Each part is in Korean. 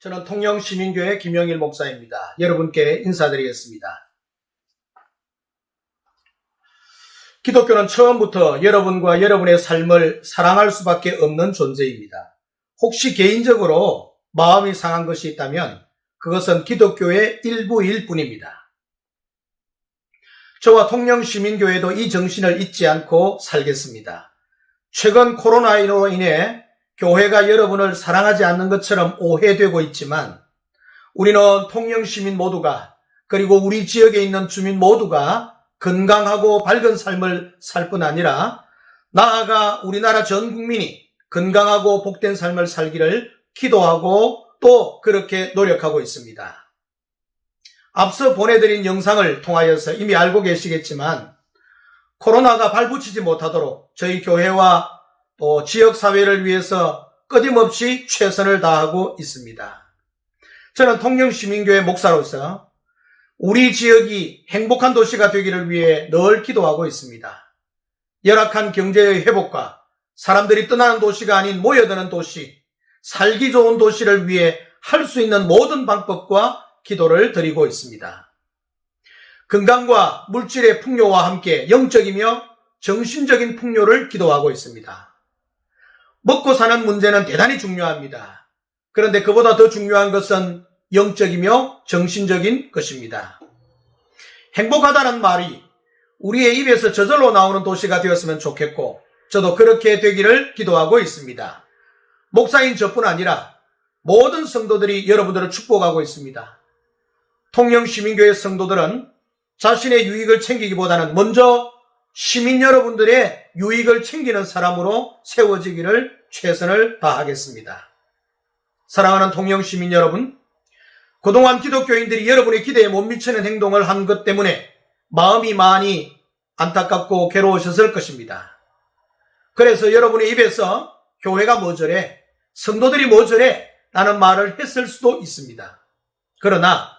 저는 통영시민교회 김영일 목사입니다. 여러분께 인사드리겠습니다. 기독교는 처음부터 여러분과 여러분의 삶을 사랑할 수밖에 없는 존재입니다. 혹시 개인적으로 마음이 상한 것이 있다면 그것은 기독교의 일부일 뿐입니다. 저와 통영시민교회도 이 정신을 잊지 않고 살겠습니다. 최근 코로나로 인해 교회가 여러분을 사랑하지 않는 것처럼 오해되고 있지만 우리는 통영 시민 모두가 그리고 우리 지역에 있는 주민 모두가 건강하고 밝은 삶을 살 뿐 아니라 나아가 우리나라 전 국민이 건강하고 복된 삶을 살기를 기도하고 또 그렇게 노력하고 있습니다. 앞서 보내드린 영상을 통하여서 이미 알고 계시겠지만 코로나가 발붙이지 못하도록 저희 교회와 또 지역사회를 위해서 끊임없이 최선을 다하고 있습니다. 저는 통영시민교회 목사로서 우리 지역이 행복한 도시가 되기를 위해 늘 기도하고 있습니다. 열악한 경제의 회복과 사람들이 떠나는 도시가 아닌 모여드는 도시, 살기 좋은 도시를 위해 할 수 있는 모든 방법과 기도를 드리고 있습니다. 건강과 물질의 풍요와 함께 영적이며 정신적인 풍요를 기도하고 있습니다. 먹고 사는 문제는 대단히 중요합니다. 그런데 그보다 더 중요한 것은 영적이며 정신적인 것입니다. 행복하다는 말이 우리의 입에서 저절로 나오는 도시가 되었으면 좋겠고, 저도 그렇게 되기를 기도하고 있습니다. 목사인 저뿐 아니라 모든 성도들이 여러분들을 축복하고 있습니다. 통영 시민교회 성도들은 자신의 유익을 챙기기보다는 먼저 시민 여러분들의 유익을 챙기는 사람으로 세워지기를 최선을 다하겠습니다. 사랑하는 통영 시민 여러분, 그동안 기독교인들이 여러분의 기대에 못 미치는 행동을 한 것 때문에 마음이 많이 안타깝고 괴로우셨을 것입니다. 그래서 여러분의 입에서 교회가 뭐 저래, 성도들이 뭐 저래 라는 말을 했을 수도 있습니다. 그러나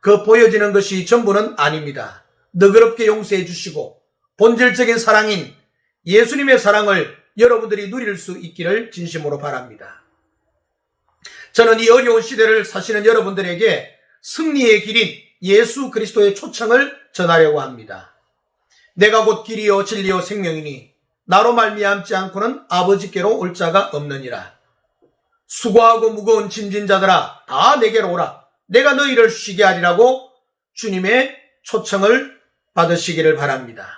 그 보여지는 것이 전부는 아닙니다. 너그럽게 용서해 주시고 본질적인 사랑인 예수님의 사랑을 여러분들이 누릴 수 있기를 진심으로 바랍니다. 저는 이 어려운 시대를 사시는 여러분들에게 승리의 길인 예수 그리스도의 초청을 전하려고 합니다. 내가 곧 길이요 진리요 생명이니 나로 말미암지 않고는 아버지께로 올 자가 없느니라. 수고하고 무거운 짐진 자들아 다 내게로 오라. 내가 너희를 쉬게 하리라고 주님의 초청을 받으시기를 바랍니다.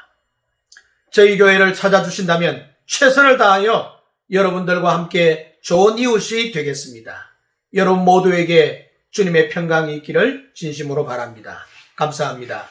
저희 교회를 찾아주신다면 최선을 다하여 여러분들과 함께 좋은 이웃이 되겠습니다. 여러분 모두에게 주님의 평강이 있기를 진심으로 바랍니다. 감사합니다.